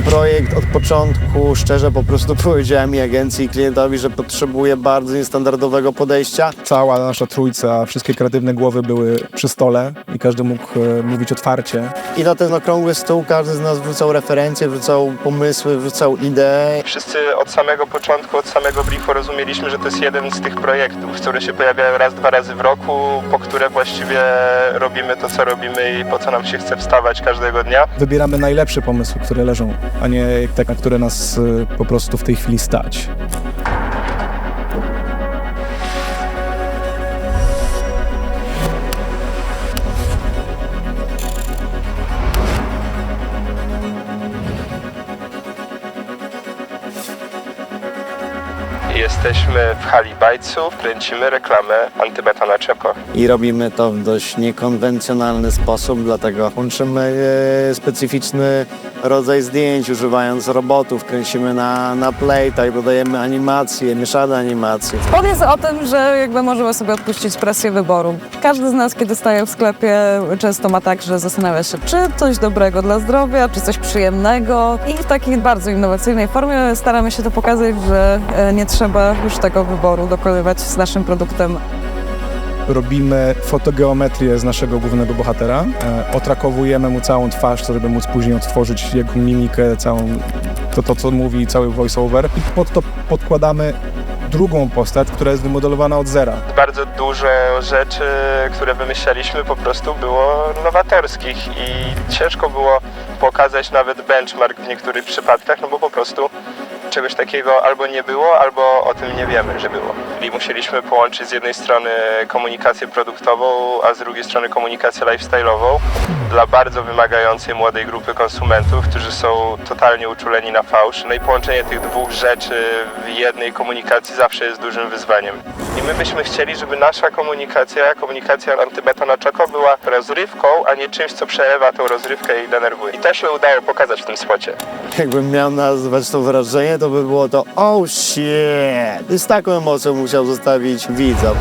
ten projekt od początku, szczerze po prostu powiedziałem i agencji i klientowi, że potrzebuję bardzo niestandardowego podejścia. Cała nasza trójca, wszystkie kreatywne głowy były przy stole i każdy mógł e, mówić otwarcie. I na ten okrągły stół każdy z nas wrzucał referencje, wrzucał pomysły, wrzucał idee. Wszyscy od samego początku, od samego briefu rozumieliśmy, że to jest jeden z tych projektów, które się pojawiają raz, dwa razy w roku, po które właściwie robimy to, co robimy i po co nam się chce wstawać każdego dnia. Wybieramy najlepsze pomysły, które leżą, a nie te, na które nas e, po prostu w tej chwili stać. Jesteśmy w hali bajców, kręcimy reklamę Antybetona Czeko. I robimy to w dość niekonwencjonalny sposób, dlatego łączymy e, specyficzny rodzaj zdjęć, używając robotów, kręcimy na, na playtach, dodajemy animacje, mieszane animacje. Jest o tym, że jakby możemy sobie odpuścić presję wyboru. Każdy z nas, kiedy staje w sklepie, często ma tak, że zastanawia się, czy coś dobrego dla zdrowia, czy coś przyjemnego. I w takiej bardzo innowacyjnej formie staramy się to pokazać, że e, nie trzeba już tego wyboru dokonywać z naszym produktem. Robimy fotogeometrię z naszego głównego bohatera, e, otrakowujemy mu całą twarz, żeby móc później odtworzyć jego mimikę, całą, to, to co mówi, cały voice-over i pod to podkładamy drugą postać, która jest wymodelowana od zera. Bardzo dużo rzeczy, które wymyślaliśmy po prostu było nowatorskich i ciężko było pokazać nawet benchmark w niektórych przypadkach, no bo po prostu czegoś takiego albo nie było, albo o tym nie wiemy, że było. I musieliśmy połączyć z jednej strony komunikację produktową, a z drugiej strony komunikację lifestyle'ową dla bardzo wymagającej młodej grupy konsumentów, którzy są totalnie uczuleni na fałsz. No i połączenie tych dwóch rzeczy w jednej komunikacji zawsze jest dużym wyzwaniem. I my byśmy chcieli, żeby nasza komunikacja, komunikacja antybetona czoko była rozrywką, a nie czymś, co przelewa tą rozrywkę i denerwuje. I to się udało pokazać w tym spocie. Jakbym miał nazwać to wrażenie, to by było to oh shit! I z taką emocją musiał zostawić widza.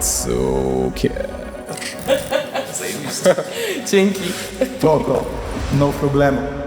Cukier. Dzięki. Spoko. No problemu.